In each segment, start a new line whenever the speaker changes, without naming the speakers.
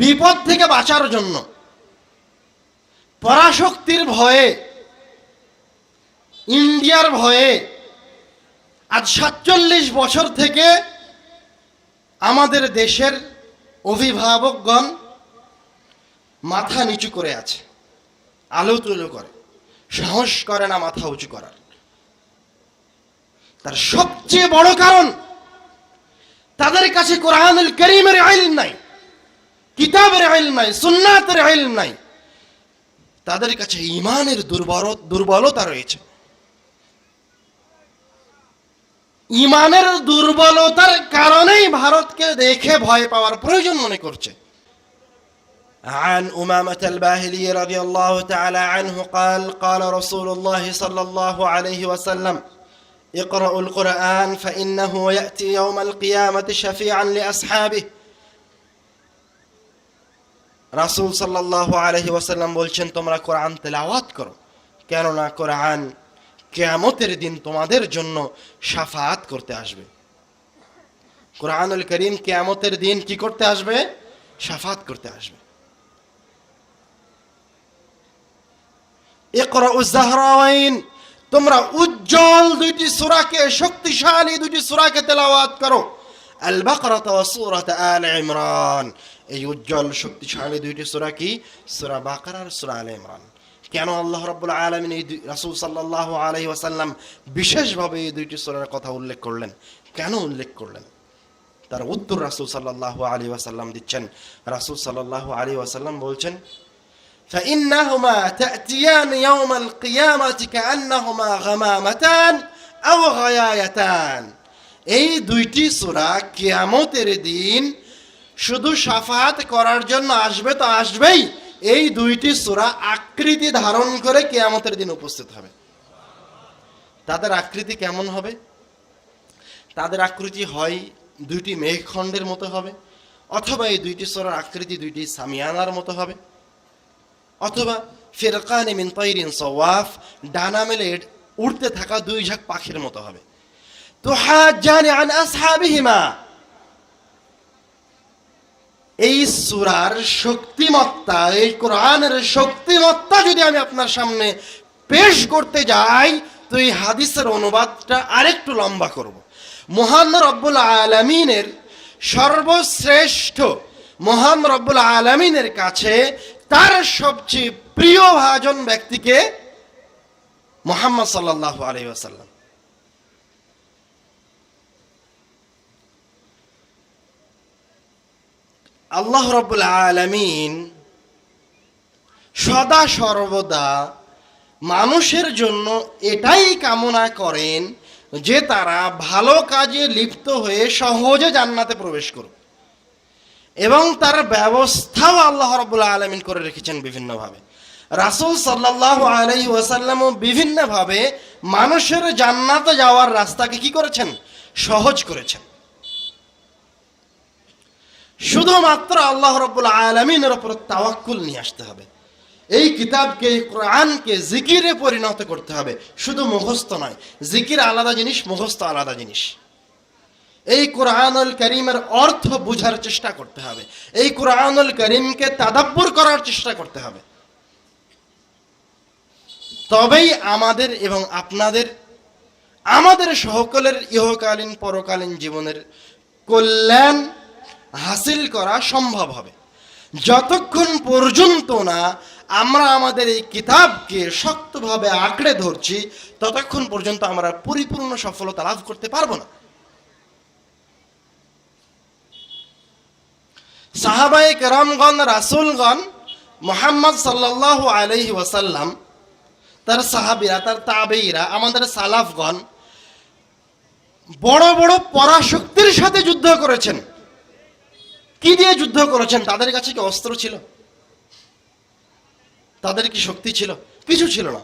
বিপদ থেকে বাঁচার জন্য। পরাশক্তির ভয়ে, ইন্ডিয়ার ভয়ে আজ সাতচল্লিশ বছর থেকে আমাদের দেশের অভিভাবকগণ মাথা নিচু করে আছে, আলো তুলো করে, সাহস করে না মাথা উঁচু করার। তার সবচেয়ে বড় কারণ, তাদের কাছে কোরআনুল করিমের আইন নাই। কিতাবের আইল নাই সুন্নাতের আইল নাই তাদের কাছে ইমানের দুর্বল দুর্বলতা রয়েছে ইমানের দুর্বলতার কারণেই ভারতকে দেখে ভয় পাওয়ার প্রয়োজন মনে করছে عن أمامة الباهلي رضي الله تعالى عنه قال قال رسول الله صلى الله عليه وسلم اقرأوا القرآن فإنه يأتي يوم القيامة شفيعا لأصحابه রাসূল সাল্লাল্লাহু আলাইহি ওয়াসাল্লাম বলছেন, তোমরা কোরআন তেলাওয়াত করো। কেননা কোরআন কিয়ামতের দিন তোমাদের জন্য শাফাত করতে আসবে। কোরআনুল করিম কিয়ামতের দিন কি করতে আসবে? শাফাত করতে আসবে। তোমরা উজ্জ্বল দুইটি সূরাকে, শক্তিশালী দুইটি সূরাকে তেলাওয়াত করো। আল বাকরা ওয়া সূরাত আল ইমরান এই উজ্জ্বল শক্তিশালী দুইটি সূরা কি সূরা বাকারা আর সূরা আল ইমরান কেন আল্লাহ রাব্বুল আলামিন এই দুই- রাসূল সাল্লাল্লাহু আলাইহি ওয়াসাল্লাম বিশেষভাবে এই দুইটি সূরার কথা উল্লেখ করলেন কেন উল্লেখ করলেন তার উত্তর রাসূল সাল্লাল্লাহু আলাইহি ওয়াসাল্লাম দিচ্ছেন রাসূল সাল্লাল্লাহু আলাইহি ওয়াসাল্লাম বলছেন فإنهما تأتيان يوم القيامة كأنهما غمامتان أو غيايتان এই দুইটি সূরা কেয়ামতের দিন শুধু সাফাত করার জন্য আসবে তো আসবেই। এই দুইটি সূরা আকৃতি ধারণ করে কেয়ামতের দিন উপস্থিত হবে। তাদের আকৃতি কেমন হবে? তাদের আকৃতি হয় দুইটি মেঘখণ্ডের মতো হবে, অথবা এই দুইটি সূরার আকৃতি দুইটি সামিয়ানার মতো হবে, অথবা ফিরকান ডানা মেলে উড়তে থাকা দুই ঝাঁক পাখির মতো হবে। তো হাজানি আন আসহাবিহিমা। এই সুরার শক্তিমত্তা, এই কোরআনের শক্তিমত্তা যদি আমি আপনার সামনে পেশ করতে যাই, তো এই হাদিসের অনুবাদটা আরেকটু লম্বা করব। মহান রব্বুল আলমিনের সর্বশ্রেষ্ঠ, মহান রব্বুল আলমিনের কাছে তার সবচেয়ে প্রিয় ভাজন ব্যক্তিকে মোহাম্মদ সাল্লাহ আলহি আল্লাহ রব্বুল আলমিন সদা সর্বদা মানুষের জন্য এটাই কামনা করেন যে তারা ভালো কাজে লিপ্ত হয়ে সহজে জান্নাতে প্রবেশ করুক। এবং তার ব্যবস্থাও আল্লাহ রব্বুল আলমিন করে রেখেছেন বিভিন্নভাবে। রাসুল সাল্লাহ আলহি ওয়াসাল্লামও বিভিন্নভাবে মানুষের জান্নাতে যাওয়ার রাস্তাকে কি করেছেন? সহজ করেছেন। শুধুমাত্র আল্লাহ রব্বুল আলমিনের ওপর তাওয়াক্কুল নিয়ে আসতে হবে। এই কিতাবকে, এই কোরআনকে জিকিরে পরিণত করতে হবে। শুধু মুখস্থ নয়, জিকির আলাদা জিনিস, মুখস্থ আলাদা জিনিস। এই কোরআনুল করিমের অর্থ বোঝার চেষ্টা করতে হবে। এই কোরআনুল করিমকে তাদাব্বুর করার চেষ্টা করতে হবে। তবেই আমাদের এবং আপনাদের, আমাদের সকলের ইহকালীন, পরকালীন জীবনের কল্যাণ হাসিল করা সম্ভব হবে। যতক্ষণ পর্যন্ত না আমরা আমাদের এই কিতাবকে শক্তভাবে আঁকড়ে ধরছি, ততক্ষণ পর্যন্ত আমরা পরিপূর্ণ সফলতা লাভ করতে পারব না। সাহাবাই কেরামগণ, রাসুলগণ মোহাম্মদ সাল্লাহ আলহি ওয়াসাল্লাম, তার সাহাবিরা, তার তাবেইরা আমাদের সালাফগণ বড় বড় পরাশক্তির সাথে যুদ্ধ করেছেন। কি দিয়ে যুদ্ধ করেছেন? তাদের কাছে কি অস্ত্র ছিল? তাদের কি শক্তি ছিল? কিছু ছিল না।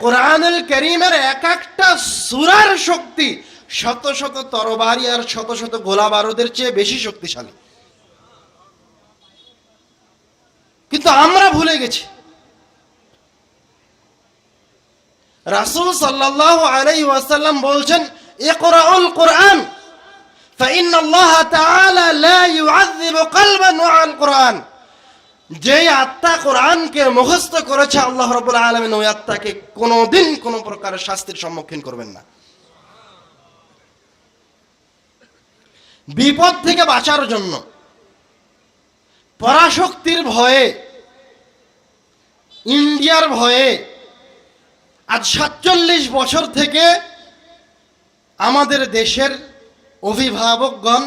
কোরআনুল করিমের এক একটা সুরার শক্তি শত শত তরবারি আর শত শত গোলা বারুদের চেয়ে বেশি শক্তিশালী। কিন্তু আমরা ভুলে গেছি। রাসূল সাল্লাল্লাহু আলাইহি ওয়াসাল্লাম বলছেন, ইকরাউল কোরআন। فإن الله تعالى لا يعذب কলবান আল কোরআন যেই আত্মা কোরআনকে মুখস্থ করেছে আল্লাহ রবুল আলমিন ওই আত্মাকে কোনোদিন কোনো প্রকারের শাস্তির সম্মুখীন করবেন না বিপদ থেকে বাঁচার জন্য পরাশক্তির ভয়ে ইন্ডিয়ার ভয়ে আজ সাতচল্লিশ বছর থেকে আমাদের দেশের অভিভাবকগণ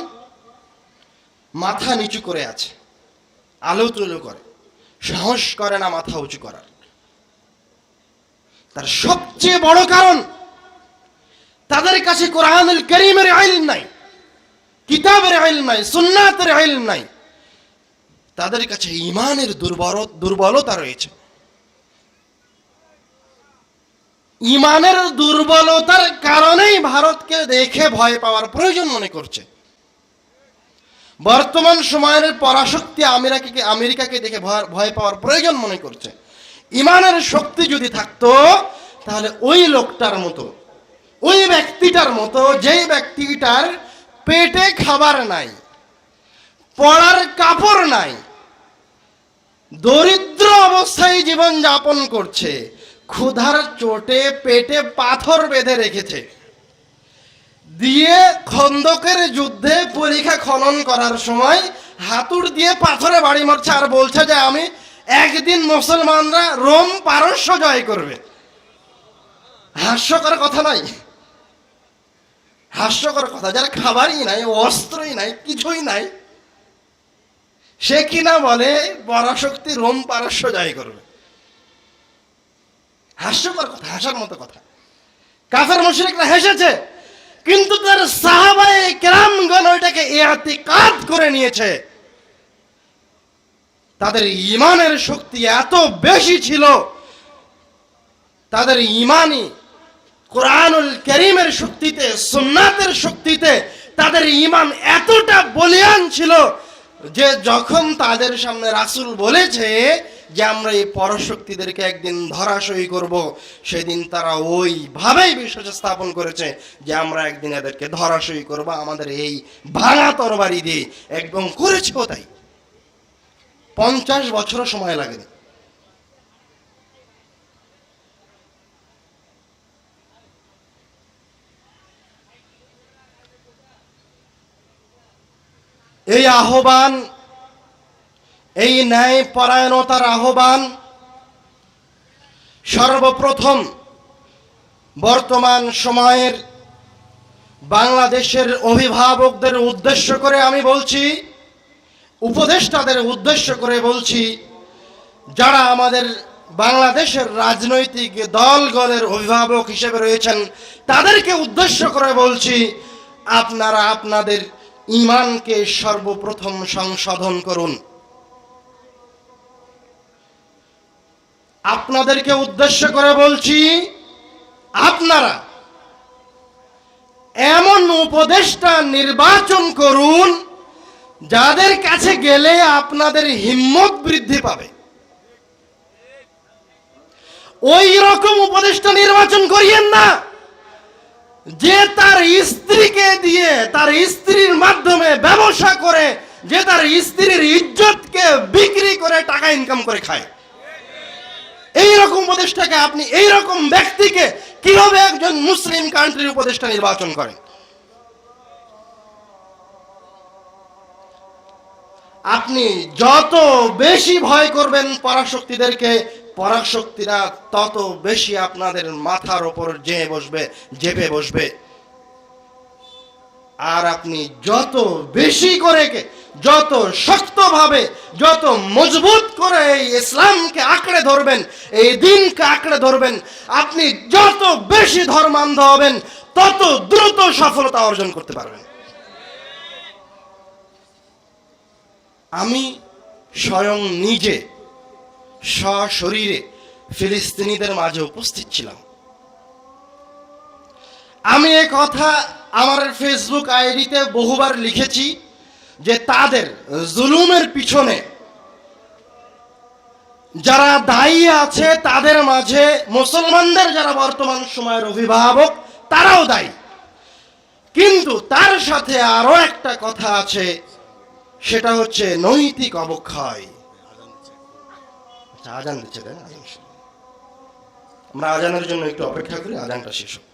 মাথা নিচু করে আছে, আলো তুলো করে, সাহস করে না মাথা উঁচু করার। তার সবচেয়ে বড় কারণ, তাদের কাছে কোরআনুল করিমের আইল নাই, কিতাবের আইল নাই, সুন্নাতের আইল নাই। তাদের কাছে ইমানের দুর্বল দুর্বলতা রয়েছে। ইমানের দুর্বলতার কারণেই ভারতকে দেখে ভয় পাওয়ার প্রয়োজন মনে করছে। বর্তমান সময়ের পরাশক্তি আমেরিকাকে আমেরিকাকে দেখে ভয়- পাওয়ার প্রয়োজন মনে করছে। ইমানের শক্তি যদি থাকতো, তাহলে ওই লোকটার মতো, ওই ব্যক্তিটার মতো, যেই ব্যক্তিটার পেটে খাবার নাই, পড়ার কাপড় নাই, দরিদ্র অবস্থায় জীবন যাপন করছে ক্ষুধার চোটে পেটে পাথর বেঁধে রেখেছে। দিয়ে খন্দকের যুদ্ধে পরীক্ষা খনন করার সময় হাতুড় দিয়ে পাথরে বাড়ি মারছে আর বলছে যে, আমি একদিন মুসলমানরা রোম পারস্য জয় করবে। হাস্যকর কথা নাই। হাস্যকর কথা, যার খাবারই নাই, অস্ত্রই নাই, কিছুই নাই। সে কিনা বলে, পরাশক্তি রোম পারস্য জয় করবে। হাস্যকর কথা, হাসার মতো কথা। কাফের মুশরিকরা হেসেছে, কিন্তু তার সাহাবায়ে কেরামগণ ওইটাকে ইআতিকাদ করে নিয়েছে। তাদের ইমানের শক্তি এত বেশি ছিল, তাদের ইমানই কোরআনুল করিমের শক্তিতে, সুন্নাতের শক্তিতে তাদের ইমান এতটা বলিয়ান ছিল যে যখন তাদের সামনে রাসূল বলেছে যে আমরা এই পরশক্তিদেরকে একদিন ধরাশয়ী করব, সেদিন তারা ওইভাবেই বিশ্বাস স্থাপন করেছে যে আমরা একদিন এদেরকে ধরাশয়ী করব, আমাদের এই ভাঙা তরবারি দিয়ে। একদম করেছেও তাই। পঞ্চাশ বছরও সময় লাগেনি। এই আহ্বান এই ন্যায় পরায়ণতার আহ্বান সর্বপ্রথম বর্তমান সময়ের বাংলাদেশের অভিভাবকদের উদ্দেশ্য করে আমি বলছি, উপদেষ্টাদের উদ্দেশ্য করে বলছি, যারা আমাদের বাংলাদেশের রাজনৈতিক দলগলের অভিভাবক হিসেবে রয়েছেন, তাদেরকে উদ্দেশ্য করে বলছি, আপনারা আপনাদের ইমানকে সর্বপ্রথম সংশোধন করুন। আপনাদেরকে উদ্দেশ্য করে বলছি, আপনারা এমন উপদেষ্টা নির্বাচন করুন, যাদের কাছে গেলে আপনাদের হিম্মত বৃদ্ধি পাবে। ওই রকম উপদেষ্টা নির্বাচন করিয়েন না, যে তার স্ত্রীকে দিয়ে, তার স্ত্রীর মাধ্যমে ব্যবসা করে, যে তার স্ত্রীর ইজ্জতকে বিক্রি করে টাকা ইনকাম করে খায়। এই রকম উপদেষ্টাকে আপনি এই রকম ব্যক্তিকে কীভাবে একজন মুসলিম কান্ট্রির উপদেষ্টা নির্বাচন করেন? আপনি যত বেশি ভয় করবেন পরাশক্তিদেরকে, পরাশক্তিরা তত বেশি আপনাদের মাথার ওপর যে বসবে, জেপে বসবে। আর আপনি যত বেশি করে যত শক্তভাবে, যত মজবুত করে এই ইসলামকে আঁকড়ে ধরবেন, এই দিনকে আঁকড়ে ধরবেন, আপনি যত বেশি ধর্মান্ধ হবেন, তত দ্রুত সফলতা অর্জন করতে পারবেন। আমি স্বয়ং নিজে, সশরীরে ফিলিস্তিনিদের মাঝে উপস্থিত ছিলাম। আমি এ কথা আমার ফেসবুক আইডিতে বহুবার লিখেছি। যে তাদের জুলুমের পিছনে যারা দায়ী আছে, তাদের মাঝে মুসলমানদের যারা বর্তমান সময়ের অভিভাবক, তারাও দায়ী। কিন্তু তার সাথে আরও একটা কথা আছে, সেটা হচ্ছে নৈতিক অবক্ষয়। আচ্ছা আজান দিচ্ছে, তাই না? আমরা আজানের জন্য একটু অপেক্ষা করি, আজানটা শেষ হোক।